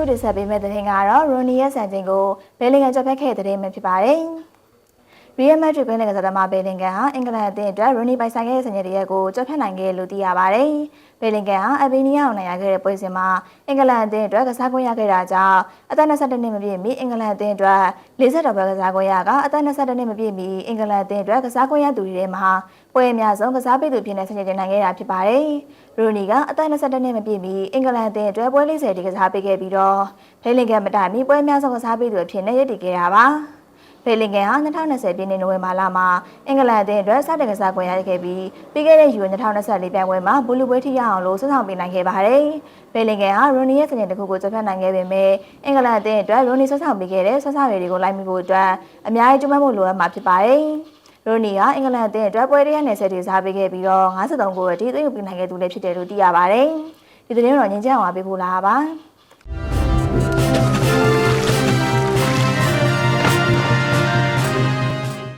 အခုတင်ဆက်ပေးမယ့်သတင်းကတော့ရိုနီရဲ့စံချိန်ကိုဘယ်လင်ကန်ကြော်ဖက်ခဲ့တဲ့သတင်းပဲဖြစ်ပါတယ်။ ရီယယ်မက်ဒရစ်ကွင်းလက်ကစားသမားဘယ်လင်ကန်ဟာအင်္ဂလန်အသင်းအတွက်ရိုနီပိုင်ဆိုင်ခဲ့တဲ့စံချိန်တရက်ကိုကြော်ဖက်နိုင်ခဲ့လို့သိရပါတယ်။ဘယ်လင်ကန်ဟာအဘီနီးယားကိုနိုင်ရခဲ့တဲ့ပွဲစဉ်မှာအင်္ဂလန်အသင်းအတွက်ကစားခွင့်ရခဲ့တာကြောင့်အသက်22နှစ်မပြည့်မီအင်္ဂလန်အသင်းအတွက်40တော်ပွဲကစားခွင့်ရကအသက်22နှစ်မပြည့်မီအင်္ဂလန်အသင်းအတွက်ကစားခွင့်ရသူတွေထဲမှာပွဲအများဆုံးကစားပေးသူဖြစ်နေစံချိန်တင်နိုင်ခဲ့တာဖြစ်ပါတယ်။ရိုနီကအသက်22နှစ်မပြည့်မီအင်္ဂလန်အသင်းအတွက်ပွဲ40တိကစားပေးခဲ့ပြီးတော့ဖေလင်ကန်မတိုင်မီပွဲအများဆုံးကစားပေးသူအဖြစ်နဲ့ရည်တည်ခဲ့တာပါ။ ဖေလင်ကန်ဟာ2020ပြည့်နှစ်နိုဝင်ဘာလမှာအင်္ဂလန်အသင်းအတွက်စတင်ကစားခွင့်ရခဲ့ပြီးပြီးခဲ့တဲ့ယူ2024ပြိုင်ပွဲမှာဘူလူပွဲထိရအောင်လို့စွဆောင်ပေးနိုင်ခဲ့ပါတယ်။ဖေလင်ကန်ဟာရိုနီရဲ့စနေတစ်ခုကိုကျဖက်နိုင်ခဲ့ပေမဲ့အင်္ဂလန်အသင်းအတွက်ရိုနီဆွဆောင်ပေးခဲ့တဲ့ဆွဆောင်ရည်တွေကိုလိုက်မိဖို့အတွက်အများကြီးကြိုးပမ်းဖို့လိုအပ်မှာဖြစ်ပါတယ်။ရိုနီကအင်္ဂလန်အသင်းအတွက်ပွဲရ90တိစားပေးခဲ့ပြီးတော့53ဂိုးအထိသွင်းယူပေးနိုင်ခဲ့သူလည်းဖြစ်တယ်လို့သိရပါတယ်။ဒီသတင်းတော့ငင်းချအောင်ပါပေးဖို့လာပါ။